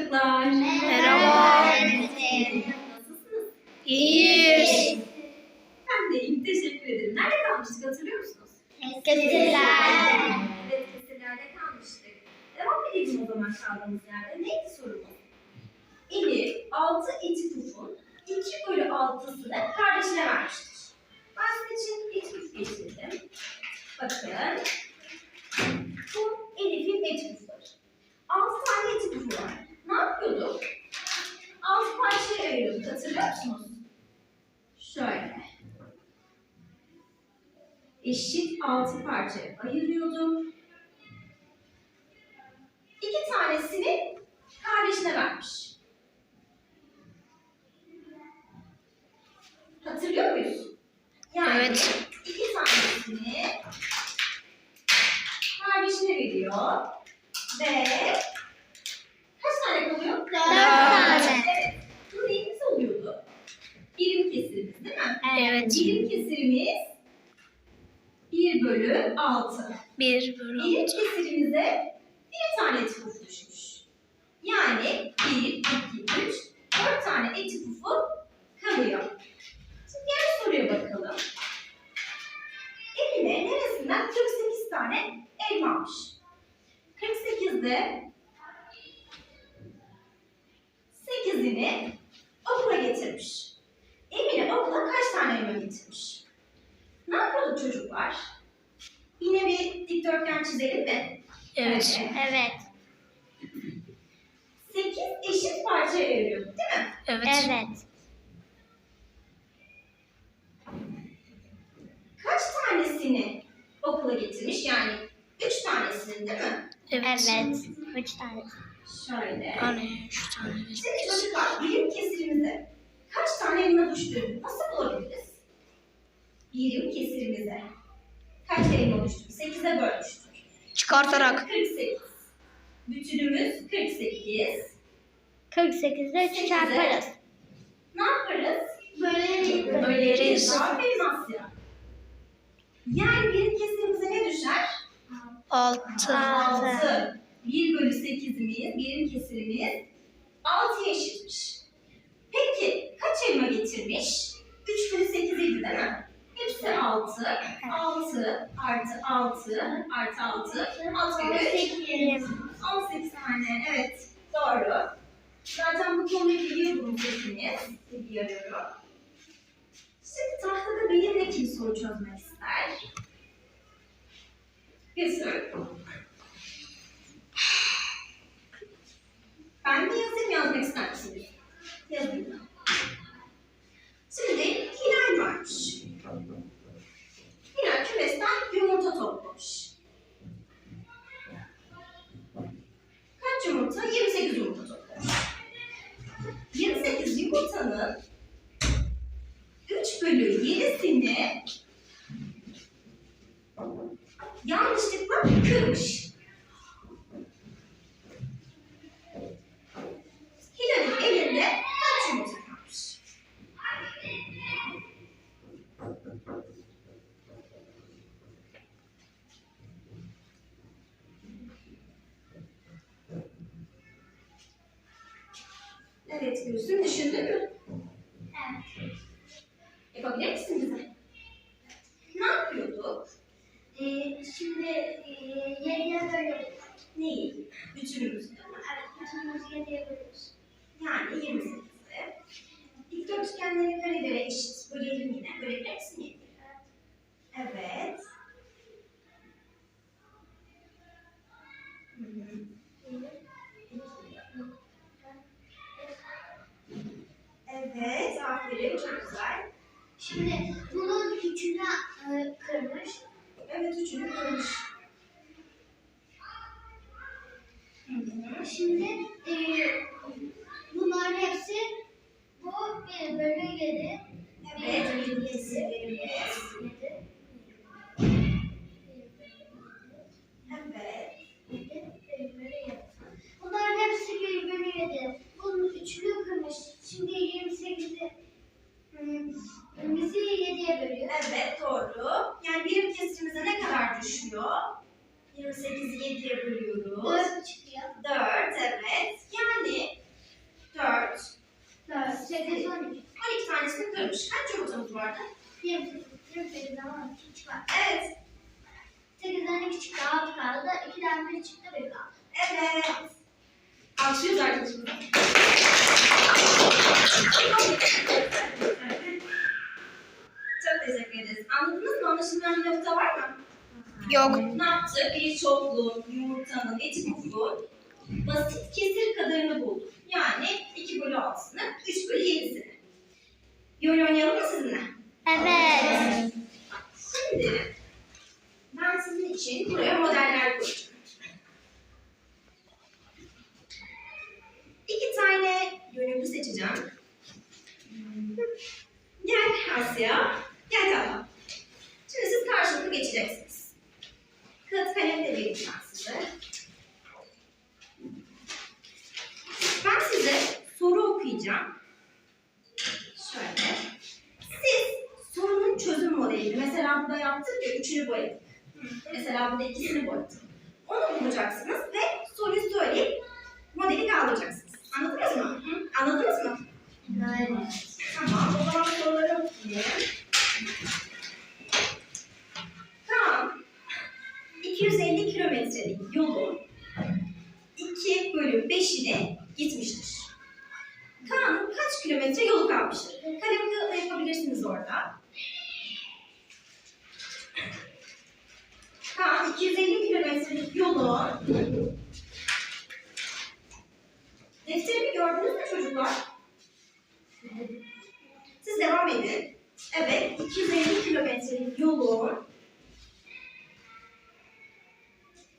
çocuklar. Merhaba. Nasılsınız? İyiyiz. Ben de iyiyim. Teşekkür ederim. Nerede kalmıştık hatırlıyor musunuz? Kesirler. Evet, kesirlerde kalmıştık. Devam edelim o zaman kaldığımız yerde. Neydi sorumuz? Elif, altı iti pufun 2 bölü 6'sını kardeşine vermiştir. Ben sizin için iti puf getirdim. Bakın. Bu Elif'in eti pufları. 6 tane eti pufu var. Yapıyorduk? 6 parçaya ayırıyorduk. Hatırlıyor musunuz? Şöyle. Eşit 6 parçaya ayırıyordum. İki tanesini kardeşine vermiş. Hatırlıyor muyuz? Yani Evet. iki tanesini kardeşine veriyor ve kaç tane kalıyor? Dört tane. Evet. Bu neyimiz oluyordu? Birim kesirimiz değil mi? Evet. Birim kesirimiz 1 bölü 6. Bir bölü kesirimize bir tane eti pufu düşmüş. Yani 1, 2, 3, 4 tane eti pufu 8 eşit parçaya ayırıyorduk değil mi? Evet. Evet. Kaç tanesini okula getirmiş? Yani 3 tanesini değil mi? Evet. Evet. Üç tane. Şöyle. Hani şu tane. Şimdi çocuklar birim kesirimize kaç tane elma düştüğünü nasıl bulabiliriz? Birim kesirimize kaç elma düştü? 8'e bölmüştük. Çıkartarak. 48. Bütünümüz 48. 48'de 3 çarparız. Ne yaparız? Böyle Böleriz. Aferin Asya. Yani birim kesirimize ne düşer? Altı. 6. 1 bölü 8'imiz, birim kesirimiz 6'ya eşitmiş. Peki kaç elma getirmiş? 3 bölü 8 idi değil mi? Hepsi 6. 6 artı 6 artı 6. 6 bölü 3. 18 tane. Evet. Doğru. Zaten bu konuyu biliyordunuz hepiniz. Biliyorum. Şimdi tahtada benimle kim soru çözmek ister? Bir soru. Ben de yazayım yazmak ister misiniz? Yazayım. Şimdi Hilal varmış. Hilal kümesten yumurta toplamış. Kaç yumurta? 28 yumurta toplamış. 28 yumurtanın 3 bölü 7'sini yanlışlıkla kırmış. Hilal'in elinde kaç yumurta kalmış? Evet Gülsüm düşündün mü? Evet. Yapabilir misin bize? Ne yapıyorduk? Ee, şimdi e, yediye bölüyoruz. Neyi? Bütünümüzü? Evet. Bütünümüzü yediye bölüyoruz. Yani 28'de. Dikdörtgenlerin karelere eşit. Bölelim yine. Bölebilir misin yedi? Evet. Hı hı. Evet, aferin, çok güzel. Şimdi bunun üçünü e, kırmış. Evet, üçünü kırmış. Şimdi e, bunların hepsi bu yedi. Evet. Yedi. Evet. ilgilenmeye çıktı Beyza. Evet. Alkışlıyoruz arkadaşımıza. Çok teşekkür ederiz. Anladınız mı? Anlaşılmayan bir nokta var mı? Yok. Ne yaptık? Bir çokluğun, yumurtanın, eti buzluğun basit kesir kadarını bulduk. Yani 2 bölü 6'sını, 3 bölü 7'sini. Bir oyun oynayalım mı sizinle? Evet. Şimdi ben sizin için buraya modeller koyacağım. Tane gönüllü seçeceğim. Gel Asya, gel Talha. Şimdi siz karşılıklı geçeceksiniz. Kağıt kalem de vereyim ben size. Ben size soru okuyacağım. Şöyle. Siz sorunun çözüm modelini, mesela burada yaptık ya üçünü boyadık. Mesela burada ikisini boyadık. Onu bulacaksınız ve soruyu söyleyip modeli kaldıracaksınız. Anladınız mı? Mı? Tamam, o zaman soruları okuyayım. Tamam. 250 kilometrelik yolun 2 bölü 5'ini gitmiştir. Kaan'ın kaç kilometre yolu kalmıştır? Kalem yapabilirsiniz orada. Kaan 250 kilometrelik yolu Defterimi gördünüz mü çocuklar? Siz devam edin. Evet, 250 kilometrelik yolun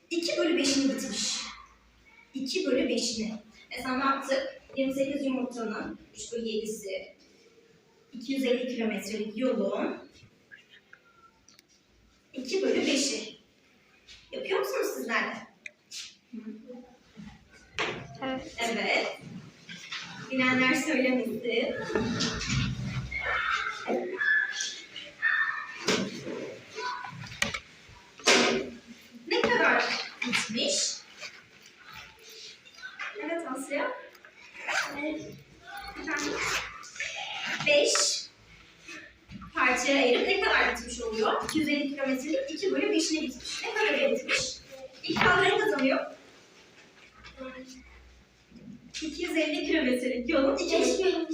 2 bölü 5'ini gitmiş. 2 bölü 5'ini. Mesela ne yaptık? 28 yumurtanın 3 bölü 7'si 250 kilometrelik yolun 2 bölü 5'i. Yapıyor musunuz sizler de? Evet. Evet. Bilenler söylemişti. Ne kadar gitmiş? Evet Asya. Efendim? Beş parçaya ayırıp ne kadar gitmiş oluyor? 250 kilometrelik 2 bölü 5'ine gitmiş. Ne kadar gitmiş? İlk kalları kazanıyor. 250 kilometrelik yolun 2 bölü,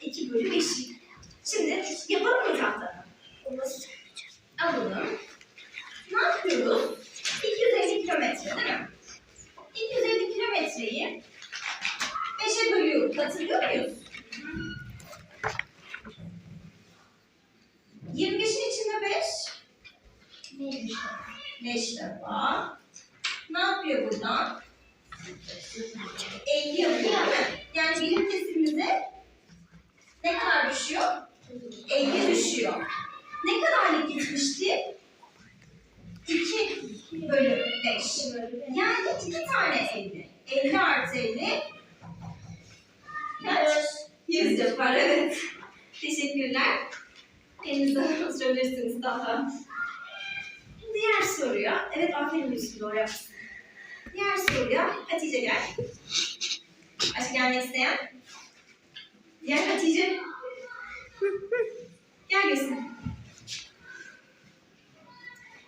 2 bölü 5'i. Şimdi yapalım mı tahtada? Alalım. Ne yapıyoruz? 250 kilometre değil mi? 250 kilometreyi 5'e bölüyoruz. Hatırlıyor muyuz? 25'in içinde 5. 5 defa. Ne yapıyor buradan? 50 yapıyor değil mi? Yani kesimimize ne kadar düşüyor? 50 düşüyor. Ne kadarlık gitmişti? 2 bölü 5. Yani 2 tane 50. 50 artı 50 kaç? 100 yapar evet. Teşekkürler. Elinize oturabilirsiniz daha. Diğer soruya, evet aferin Yusuf doğru yapsın. Diğer soruya Hatice gel. Başka gelmek isteyen? Diğer Hatice. Gel Gülsün.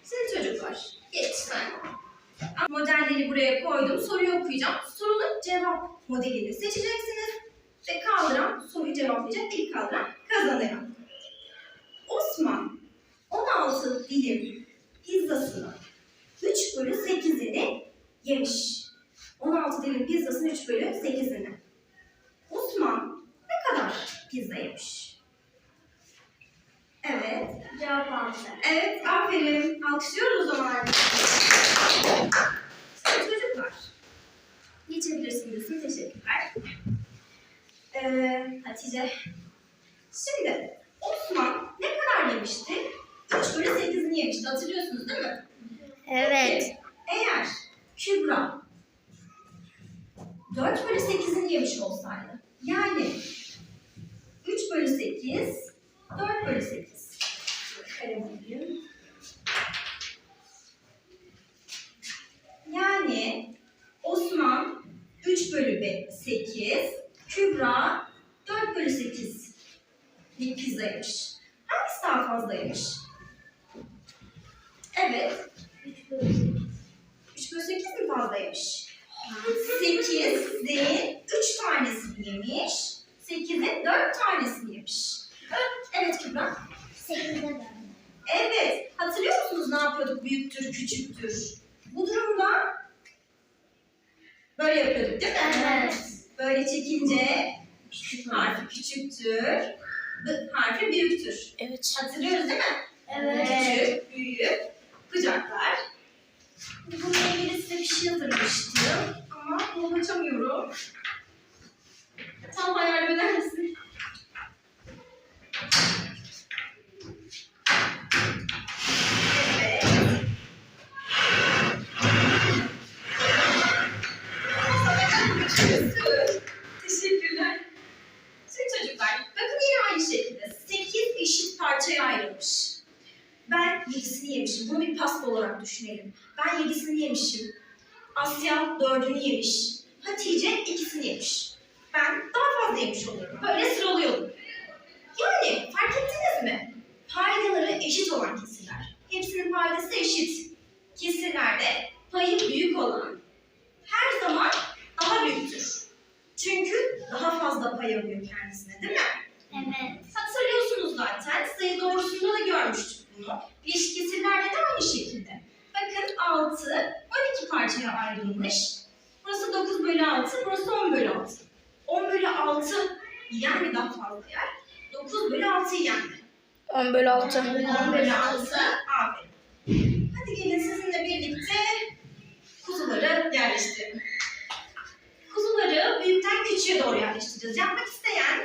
Şimdi çocuklar, sen. Modelleri buraya koydum. Soruyu okuyacağım. Sorunun cevap modelini seçeceksiniz. Ve kaldıran, soruyu cevaplayacak ilk kaldıran kazanıyor. Osman 16 dilim pizzasını 3 bölü 8'ini yemiş. 16 dilim pizzasının 3 bölü 8'ini. Osman ne kadar pizza yemiş? Evet. Cevap aldı. Evet, aferin. Alkışlıyoruz o zaman. Çocuklar. Geçebilirsiniz. Teşekkürler. Ee, Hatice. Şimdi Osman ne kadar yemişti? 3 bölü 8'ini yemişti. Hatırlıyorsunuz değil mi? Evet. Eğer Kübra 4 bölü 8'ini yemiş olsaydı, yani 3 bölü 8, 4 bölü 8. Kalem alayım. Yani Osman 3 bölü 8, Kübra 4 bölü 8 bir pizza yemiş. Hangisi daha fazla yemiş? Evet, 3 bölü 8 mi fazla yemiş? 8'in 3 tanesini yemiş. 8'in 4 tanesini yemiş. Evet Kübra. Sekizde dört. Evet. Hatırlıyor musunuz ne yapıyorduk? Büyüktür, küçüktür. Bu durumda böyle yapıyorduk değil mi? Böyle çekince küçük harfi küçüktür. B harfi büyüktür. Evet. Hatırlıyoruz değil mi? Evet. Küçük, büyük, kucaklar. Bununla ilgili size bir şey hazırlamıştım. Ama bunu açamıyorum. Tam hayal eder misin? Evet. Teşekkürler. Şimdi çocuklar, bakın yine aynı şekilde 8 eşit parçaya ayrılmış. Ben 7'sini yemişim. Bunu bir pasta olarak düşünelim. Ben 7'sini yemişim. 4'ünü yemiş. Hatice ikisini yemiş. Ben daha fazla yemiş oluyorum. Böyle sıralıyorum. Yani fark ettiniz mi? Paydaları eşit olan kesirler. Hepsinin paydası eşit. Kesirlerde payı büyük olan her zaman daha büyüktür. Çünkü daha fazla pay alıyor kendisine değil mi? Evet. Hatırlıyorsunuz zaten. Sayı doğrusunda da görmüştük bunu. Bileşik kesirlerde de aynı şekilde. Bakın 6, 12 parçaya ayrılmış. Burası 9 bölü 6, burası 10 bölü 6. 10 bölü 6 yiyen mi daha fazla yer? 9 bölü 6 yiyen mi? 10 bölü 6. 10 bölü 6, aferin. Hadi gelin sizinle birlikte kuzuları yerleştirelim. Kuzuları büyükten küçüğe doğru yerleştireceğiz. Yapmak isteyen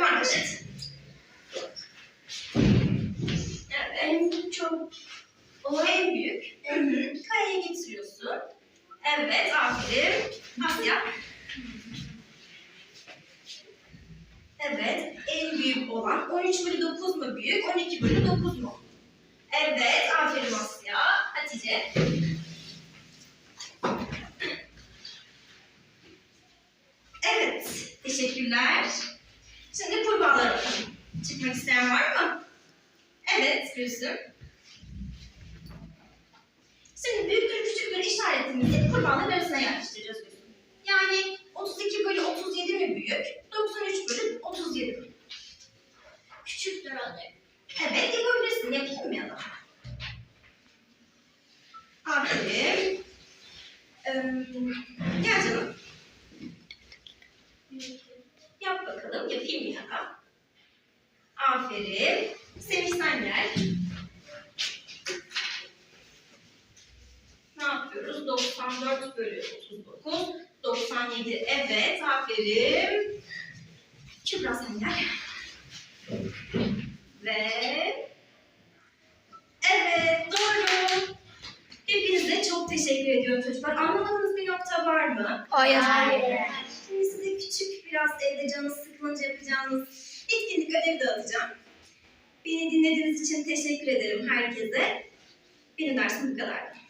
başlat. Evet. En çok O en büyük. Hı. Kayaya getiriyorsun. Evet, aferin. Asya. Evet, en büyük olan 13 bölü 9 mu büyük, 12 bölü 9 mu? Evet, aferin Asya. Hatice. Evet, teşekkürler. Şimdi kurbağalara bakalım. Çıkmak isteyen var mı? Evet, Gülsüm. Şimdi büyüktür küçüktür işaretimizi kurbağaların arasına yerleştireceğiz. Yani 32 bölü 37 mi büyük, 93 bölü 37 mi? küçüktür olacak. Evet, yapabilirsin. Yapayım mı ya da? Aferin. Ee, gel canım. Aferin. Kübra sen gel. Ve... Evet. Doğru. Hepinize çok teşekkür ediyorum çocuklar. Anlamadığınız bir nokta var mı? Hayır. Şimdi size küçük biraz evde canınız sıkılınca yapacağınız etkinlik ödevi dağıtacağım. Beni dinlediğiniz için teşekkür ederim herkese. Benim dersim bu kadar.